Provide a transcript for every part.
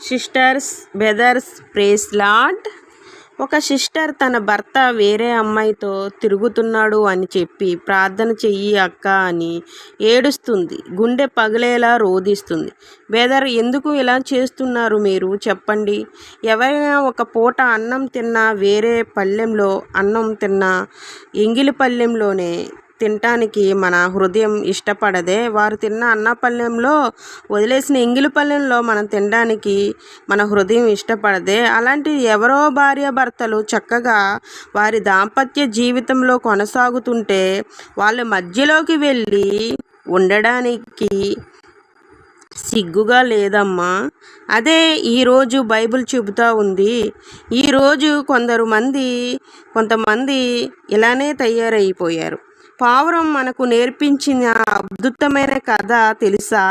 Sisters brothers praise lord ఒక sister తన భర్త వేరే అమ్మాయితో తిరుగుతున్నాడు అని చెప్పి ప్రార్థన చెయ్యి అక్క అని ఏడుస్తుంది. గుండె పగిలేలా రోధిస్తుంది. బెదర్ ఎందుకు ఇలా చేస్తున్నారు మీరు? చెప్పండి. ఎవరైనా ఒక పూట అన్నం తిన్నా వేరే పళ్ళెంలో అన్నం తిన్నా ఎంగిలి పళ్ళెంలోనే తినటానికి మన హృదయం ఇష్టపడదే. వారు తిన్న అన్నపల్లెంలో వదిలేసిన ఇంగిలిపల్లెంలో మనం తినడానికి మన హృదయం ఇష్టపడదే. అలాంటి ఎవరో భార్య భర్తలు చక్కగా వారి దాంపత్య జీవితంలో కొనసాగుతుంటే వాళ్ళ మధ్యలోకి వెళ్ళి ఉండడానికి సిగ్గుగా లేదమ్మా. అదే ఈరోజు బైబిల్ చెబుతూ ఉంది. ఈరోజు కొందరు మంది కొంతమంది ఇలానే తయారైపోయారు. పావురం మనకు నేర్పించిన అద్భుతమైన కథ తెలుసా?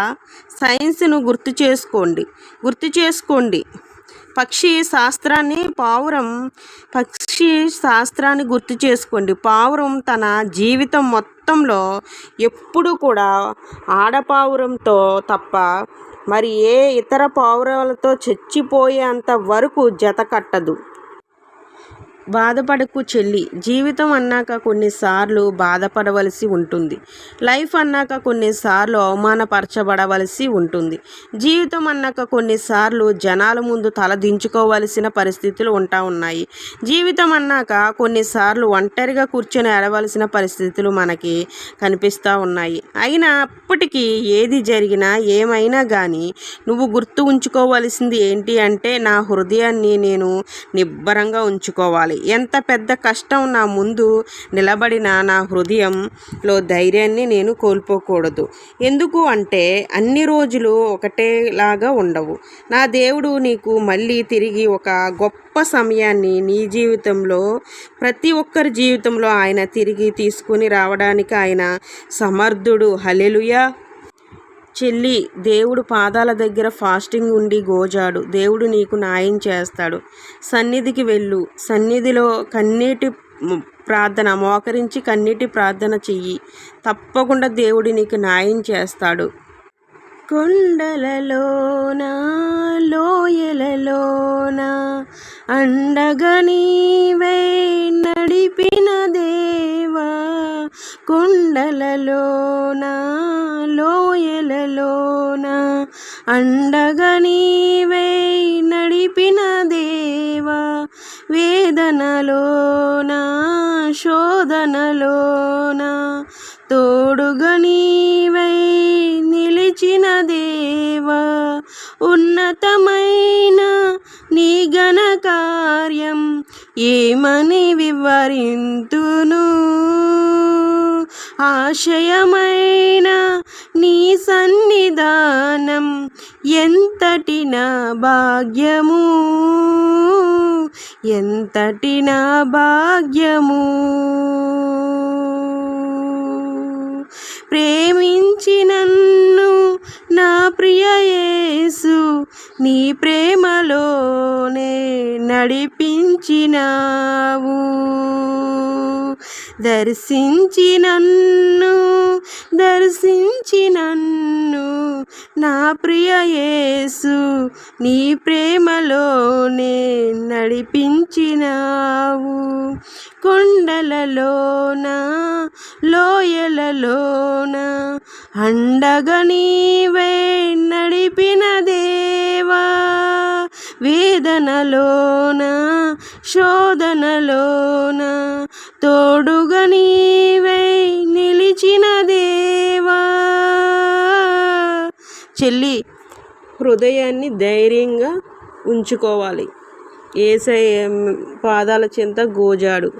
సైన్స్ను గుర్తు చేసుకోండి. గుర్తు చేసుకోండి. పక్షి శాస్త్రాన్ని పావురం పక్షి శాస్త్రాన్ని గుర్తు చేసుకోండి. పావురం తన జీవితం మొత్తంలో ఎప్పుడు కూడా ఆడపావురంతో తప్ప మరి ఏ ఇతర పావురాలతో చచ్చిపోయేంత వరకు జత కట్టదు. బాధపడకు చెల్లి. జీవితం అన్నాక కొన్నిసార్లు బాధపడవలసి ఉంటుంది. లైఫ్ అన్నాక కొన్నిసార్లు అవమానపరచబడవలసి ఉంటుంది. జీవితం అన్నాక కొన్నిసార్లు జనాల ముందు తల దించుకోవలసిన పరిస్థితులు ఉంటా ఉన్నాయి. జీవితం అన్నాక కొన్నిసార్లు ఒంటరిగా కూర్చొని ఏడవలసిన పరిస్థితులు మనకి కనిపిస్తూ ఉన్నాయి. అయినా అప్పటికీ ఏది జరిగినా ఏమైనా కానీ నువ్వు గుర్తు ఉంచుకోవలసింది ఏంటి అంటే నా హృదయాన్ని నేను నిబ్బరంగా ఉంచుకోవాలి. ఎంత పెద్ద కష్టం నా ముందు నిలబడిన నా హృదయంలో ధైర్యాన్ని నేను కోల్పోకూడదు. ఎందుకు అంటే అన్ని రోజులు ఒకటేలాగా ఉండవు. నా దేవుడు నీకు మళ్ళీ తిరిగి ఒక గొప్ప సమయాన్ని నీ జీవితంలో ప్రతి ఒక్కరి జీవితంలో ఆయన తిరిగి తీసుకుని రావడానికి ఆయన సమర్థుడు. హలెలుయా చెల్లి దేవుడు పాదాల దగ్గర ఫాస్టింగ్ ఉండి గోజాడు. దేవుడు నీకు న్యాయం చేస్తాడు. సన్నిధికి వెళ్ళు. సన్నిధిలో కన్నీటి ప్రార్థన మోకరించి కన్నీటి ప్రార్థన చెయ్యి. తప్పకుండా దేవుడు నీకు న్యాయం చేస్తాడు. కొండలలోనా లోయలలోనా అండగా నీవే అండగా నీవే నడిపిన దేవా వేదనలోన శోధనలోన. తోడుగా నీవై నిలిచిన దేవా ఉన్నతమైన నీ ఘన కార్యం ఏమని వివరింతును? ఆశయమైన నీ సన్నిధానం ఎంతటి నా భాగ్యము? ఎంతటి నా భాగ్యము? ప్రేమించి నన్ను నా ప్రియయేసు నీ ప్రేమలోనే నడిపించినావు. దర్శించి నన్ను దర్శించి నన్ను. నా ప్రియ యేసు నీ ప్రేమలోనే నడిపించినావు. కొండలలోన లోయలలోన అండగా నీవే నడిపిన దేవా. వేదనలోన శోధనలో చెల్లి హృదయాన్ని ధైర్యంగా ఉంచుకోవాలి. ఏసై పాదాల చెంత గోజాడు.